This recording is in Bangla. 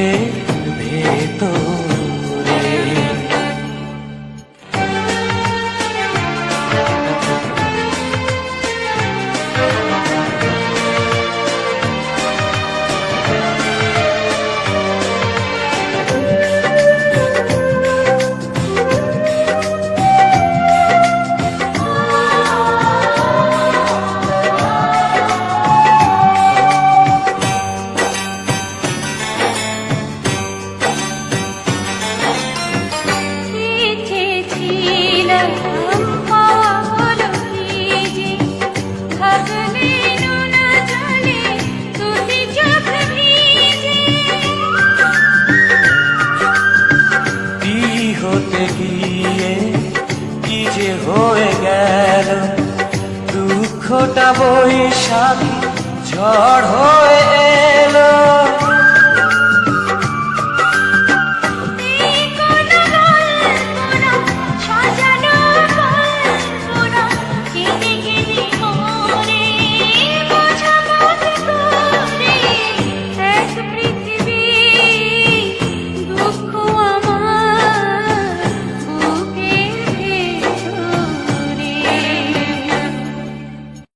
게 গিয়ে কি যে হয়ে গেল দুঃখটা বৈশাখী ঝড়